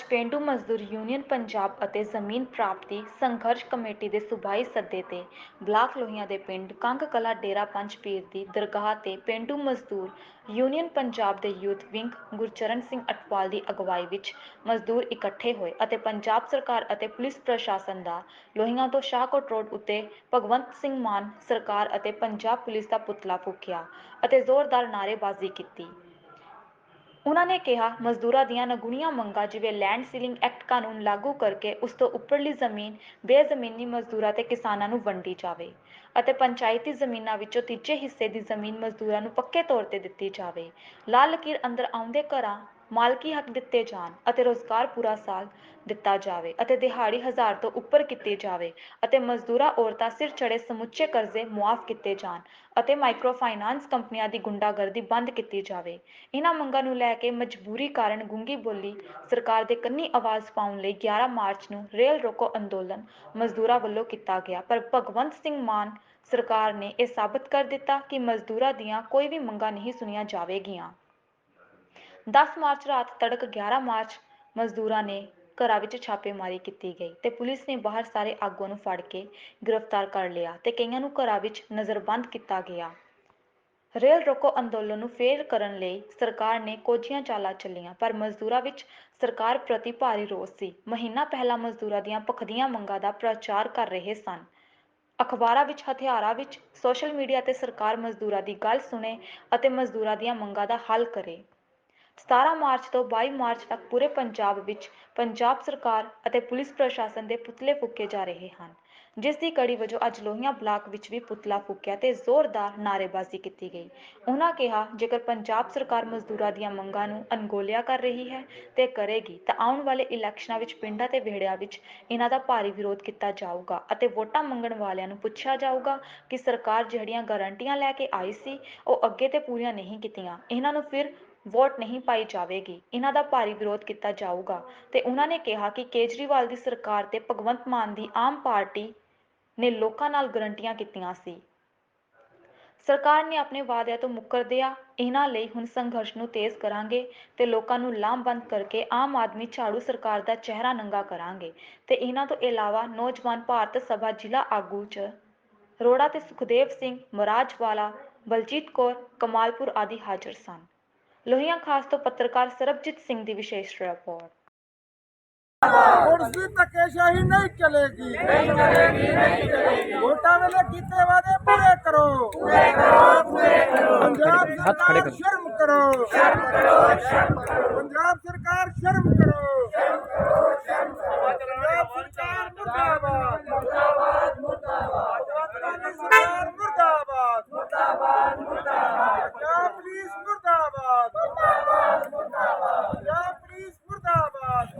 ਪੇਂਡੂ ਮਜ਼ਦੂਰ ਯੂਨੀਅਨ ਪੰਜਾਬ ਅਤੇ ਜ਼ਮੀਨ ਪ੍ਰਾਪਤੀ ਸੰਘਰਸ਼ ਕਮੇਟੀ ਦੇ ਸੂਬਾਈ ਸੱਦੇ ਤੇ ਬਲਾਕ ਲੋਹੀਆਂ ਦੇ ਪਿੰਡ ਕੰਗ ਕਲਾਂ ਡੇਰਾ ਪੰਜ ਪੀਰ ਦੀ ਦਰਗਾਹ ਤੇ ਪੇਂਡੂ ਮਜ਼ਦੂਰ ਯੂਨੀਅਨ ਪੰਜਾਬ ਦੇ ਯੂਥ ਵਿੰਗ ਗੁਰਚਰਨ ਸਿੰਘ ਅਟਵਾਲ ਦੀ ਅਗਵਾਈ ਵਿੱਚ ਮਜ਼ਦੂਰ ਇਕੱਠੇ ਹੋਏ ਅਤੇ ਪੰਜਾਬ ਸਰਕਾਰ ਅਤੇ ਪੁਲਿਸ ਪ੍ਰਸ਼ਾਸਨ ਦਾ ਲੋਹੀਆਂ ਤੋਂ ਸ਼ਾਹਕੋਟ ਰੋਡ ਉੱਤੇ ਭਗਵੰਤ ਸਿੰਘ ਮਾਨ ਸਰਕਾਰ ਅਤੇ ਪੰਜਾਬ ਪੁਲਿਸ ਦਾ ਪੁਤਲਾ ਫੂਕਿਆ ਅਤੇ ਜ਼ੋਰਦਾਰ ਨਾਅਰੇਬਾਜ਼ੀ ਕੀਤੀ। ਉਨ੍ਹਾਂ ਨੇ ਕਿਹਾ, ਮਜ਼ਦੂਰਾਂ ਦੀਆਂ ਨਗੁਣੀਆਂ ਮੰਗਾਂ ਜਿਵੇਂ ਲੈਂਡ ਸੀਲਿੰਗ ਐਕਟ ਕਾਨੂੰਨ ਲਾਗੂ ਕਰਕੇ ਉਸ ਤੋਂ ਉੱਪਰਲੀ ਜ਼ਮੀਨ ਬੇਜ਼ਮੀਨੀ ਮਜ਼ਦੂਰਾਂ ਤੇ ਕਿਸਾਨਾਂ ਨੂੰ ਵੰਡੀ ਜਾਵੇ ਅਤੇ ਪੰਚਾਇਤੀ ਜ਼ਮੀਨਾਂ ਵਿੱਚੋਂ ਤੀਜੇ ਹਿੱਸੇ ਦੀ ਜ਼ਮੀਨ ਮਜ਼ਦੂਰਾਂ ਨੂੰ ਪੱਕੇ ਤੌਰ ਤੇ ਦਿੱਤੀ ਜਾਵੇ। ਲਾਲ ਲਕੀਰ ਅੰਦਰ ਆਉਂਦੇ ਘਰਾਂ ਮਾਲਕੀ ਹੱਕ ਦਿੱਤੇ ਜਾਣ ਅਤੇ ਰੋਜ਼ਗਾਰ ਪੂਰਾ ਸਾਲ ਦਿੱਤਾ ਜਾਵੇ ਅਤੇ ਦਿਹਾੜੀ ਹਜ਼ਾਰ ਤੋਂ ਉੱਪਰ ਕੀਤੀ ਜਾਵੇ ਅਤੇ ਮਜ਼ਦੂਰਾਂ, ਔਰਤਾਂ ਸਿਰ ਚੜੇ ਸਮੁੱਚੇ ਕਰਜ਼ੇ ਮੁਆਫ ਕੀਤੇ ਜਾਣ ਅਤੇ ਮਾਈਕਰੋ ਫਾਈਨਾਂਸ ਕੰਪਨੀਆਂ ਦੀ ਗੁੰਡਾਗਰਦੀ ਬੰਦ ਕੀਤੀ ਜਾਵੇ। ਇਹਨਾਂ ਮੰਗਾਂ ਨੂੰ ਲੈ ਕੇ ਮਜਬੂਰੀ ਕਾਰਨ ਗੁੰਗੀ ਬੋਲੀ ਸਰਕਾਰ ਦੇ ਕੰਨੀ ਆਵਾਜ਼ ਪਾਉਣ ਲਈ 11 ਮਾਰਚ ਨੂੰ ਰੇਲ ਰੋਕੋ ਅੰਦੋਲਨ ਮਜ਼ਦੂਰਾਂ ਵੱਲੋਂ ਕੀਤਾ ਗਿਆ, ਪਰ ਭਗਵੰਤ ਸਿੰਘ ਮਾਨ ਸਰਕਾਰ ਨੇ ਇਹ ਸਾਬਤ ਕਰ ਦਿੱਤਾ ਕਿ ਮਜ਼ਦੂਰਾਂ ਦੀਆਂ ਕੋਈ ਵੀ ਮੰਗਾਂ ਨਹੀਂ ਸੁਣੀਆਂ ਜਾਵੇਗੀਆਂ। 10 ਮਾਰਚ ਰਾਤ ਤੜਕ 11 ਮਾਰਚ ਮਜ਼ਦੂਰਾਂ ਨੇ ਘਰਾਂ ਵਿੱਚ ਛਾਪੇਮਾਰੀ ਕੀਤੀ ਗਈ ਤੇ ਪੁਲਿਸ ਨੇ ਬਾਹਰ ਸਾਰੇ ਆਗੂਆਂ ਨੂੰ ਫੜ ਕੇ ਗ੍ਰਿਫਤਾਰ ਕਰ ਲਿਆ ਤੇ ਕਈਆਂ ਨੂੰ ਘਰਾਂ ਵਿੱਚ ਨਜ਼ਰਬੰਦ ਕੀਤਾ ਗਿਆ। ਰੇਲ ਰੋਕੋ ਅੰਦੋਲਨ ਨੂੰ ਫੇਲ ਕਰਨ ਲਈ ਸਰਕਾਰ ਨੇ ਕੋਝੀਆਂ ਚਾਲਾਂ ਚੱਲੀਆਂ, ਪਰ ਮਜ਼ਦੂਰਾਂ ਵਿੱਚ ਸਰਕਾਰ ਪ੍ਰਤੀ ਭਾਰੀ ਰੋਸ ਸੀ। ਮਹੀਨਾ ਪਹਿਲਾਂ ਮਜ਼ਦੂਰਾਂ ਦੀਆਂ ਭਖਦੀਆਂ ਮੰਗਾਂ ਦਾ ਪ੍ਰਚਾਰ ਕਰ ਰਹੇ ਸਨ। ਅਖਬਾਰਾਂ ਵਿੱਚ, ਹਥਿਆਰਾਂ ਵਿੱਚ, ਸੋਸ਼ਲ ਮੀਡੀਆ ਤੇ ਸਰਕਾਰ ਮਜ਼ਦੂਰਾਂ ਦੀ ਗੱਲ ਸੁਣੇ ਅਤੇ ਮਜ਼ਦੂਰਾਂ ਦੀਆਂ ਮੰਗਾਂ ਦਾ ਹੱਲ ਕਰੇ। 17 ਮਾਰਚ ਤੋਂ 22 ਮਾਰਚ ਤੱਕ ਪੂਰੇ ਪੰਜਾਬ ਵਿੱਚ ਪੰਜਾਬ ਸਰਕਾਰ ਅਤੇ ਪੁਲਿਸ ਪ੍ਰਸ਼ਾਸਨ ਦੇ ਪੁਤਲੇ ਫੂਕੇ ਜਾ ਰਹੇ ਹਨ, ਜਿਸ ਦੀ ਕੜੀ ਵਜੋਂ ਅੱਜ ਲੋਹੀਆਂ ਬਲਾਕ ਵਿੱਚ ਵੀ ਪੁਤਲਾ ਫੂਕਿਆ ਤੇ ਜ਼ੋਰਦਾਰ ਨਾਅਰੇਬਾਜ਼ੀ ਕੀਤੀ ਗਈ। ਉਹਨਾਂ ਕਿਹਾ, ਜੇਕਰ ਪੰਜਾਬ ਸਰਕਾਰ ਮਜ਼ਦੂਰਾਂ ਦੀਆਂ ਮੰਗਾਂ ਨੂੰ ਅਣਗੌਲਿਆ ਕਰ ਰਹੀ ਹੈ ਤੇ ਕਰੇਗੀ, ਤਾਂ ਆਉਣ ਵਾਲੇ ਇਲੈਕਸ਼ਨਾਂ ਵਿੱਚ ਪਿੰਡਾਂ ਤੇ ਵਿਹੜਿਆਂ ਵਿੱਚ ਇਹਨਾਂ ਦਾ ਭਾਰੀ ਵਿਰੋਧ ਕੀਤਾ ਜਾਊਗਾ ਅਤੇ ਵੋਟਾਂ ਮੰਗਣ ਵਾਲਿਆਂ ਨੂੰ ਪੁੱਛਿਆ ਜਾਊਗਾ ਕਿ ਸਰਕਾਰ ਜਿਹੜੀਆਂ ਗਾਰੰਟੀਆਂ ਲੈ ਕੇ ਆਈ ਸੀ, ਉਹ ਅੱਗੇ ਤੇ ਪੂਰੀਆਂ ਨਹੀਂ ਕੀਤੀਆਂ। ਇਹਨਾਂ ਨੂੰ ਫਿਰ ਵੋਟ ਨਹੀਂ ਪਾਈ ਜਾਵੇਗੀ। ਇਹਨਾਂ ਦਾ ਭਾਰੀ ਵਿਰੋਧ ਕੀਤਾ ਜਾਊਗਾ ਤੇ ਉਹਨਾਂ ਨੇ ਕਿਹਾ ਕਿ ਕੇਜਰੀਵਾਲ ਦੀ ਸਰਕਾਰ ਤੇ ਭਗਵੰਤ ਮਾਨ ਦੀ ਆਮ ਪਾਰਟੀ ਨੇ ਲੋਕਾਂ ਨਾਲ ਗਰੰਟੀਆਂ ਕੀਤੀਆਂ ਸੀ। ਸਰਕਾਰ ਨੇ ਆਪਣੇ ਵਾਅਦਿਆਂ ਤੋਂ ਮੁੱਕਰਦਿਆਂ ਇਹਨਾਂ ਲਈ ਹੁਣ ਸੰਘਰਸ਼ ਨੂੰ ਤੇਜ਼ ਕਰਾਂਗੇ ਤੇ ਲੋਕਾਂ ਨੂੰ ਲਾਮਬੰਦ ਕਰਕੇ ਆਮ ਆਦਮੀ ਝਾੜੂ ਸਰਕਾਰ ਦਾ ਚਿਹਰਾ ਨੰਗਾ ਕਰਾਂਗੇ ਤੇ ਇਹਨਾਂ ਤੋਂ ਇਲਾਵਾ ਨੌਜਵਾਨ ਭਾਰਤ ਸਭਾ ਜ਼ਿਲ੍ਹਾ ਆਗੂ ਚ ਰੋੜਾ ਤੇ ਸੁਖਦੇਵ ਸਿੰਘ ਮਰਾਜਵਾਲਾ, ਬਲਜੀਤ ਕੌਰ, ਕਮਾਲਪੁਰ ਆਦਿ ਹਾਜ਼ਰ ਸਨ। ਲੋਹੀਆਂ ਖਾਸ ਤੋਂ ਪੱਤਰਕਾਰ ਸਰਬਜੀਤ ਸਿੰਘ ਦੀ ਵਿਸ਼ੇਸ਼ ਰਿਪੋਰਟ। ਕੁਰਸੀ ਧੱਕੇਸ਼ਾਹੀ ਨਹੀਂ ਚਲੇਗੀ। ਨਹੀਂ ਚਲੇਗੀ ਨਹੀਂ ਚਲੇਗੀ। ਵੋਟਾਂ ਵੇਲੇ ਕੀਤੇ ਵਾਅਦੇ ਪੂਰੇ ਕਰੋ। ਪੂਰੇ ਕਰੋ ਪੂਰੇ ਕਰੋ। ਪੰਜਾਬ ਸਰਕਾਰ ਸ਼ਰਮ ਕਰੋ। ਸ਼ਰਮ ਕਰੋ ਸ਼ਰਮ ਕਰੋ। ਪੰਜਾਬ ਸਰਕਾਰ ਸ਼ਰਮ ਕਰੋ ਸ਼ਰਮ ਕਰੋ ਸ਼ਰਮ ਕਰੋ ਪੰਜਾਬ ਸਰਕਾਰ ਮੁਰਦਾਬਾਦ ਮੁਰਦਾਬਾਦ ਮੁਰਦਾਬਾਦ ਸਰਕਾਰ ਮੁਰਦਾਬਾਦ ਮੁਰਦਾਬਾਦ ਮੁਰਦਾਬਾਦ ਪੰਜਾਬ ਪੁਲਿਸ ਮੁਰਦਾਬਾਦ ਮੁਰਦਾਬਾਦ ਮੁਰਦਾਬਾਦ ਪੰਜਾਬ ਪੁਲਿਸ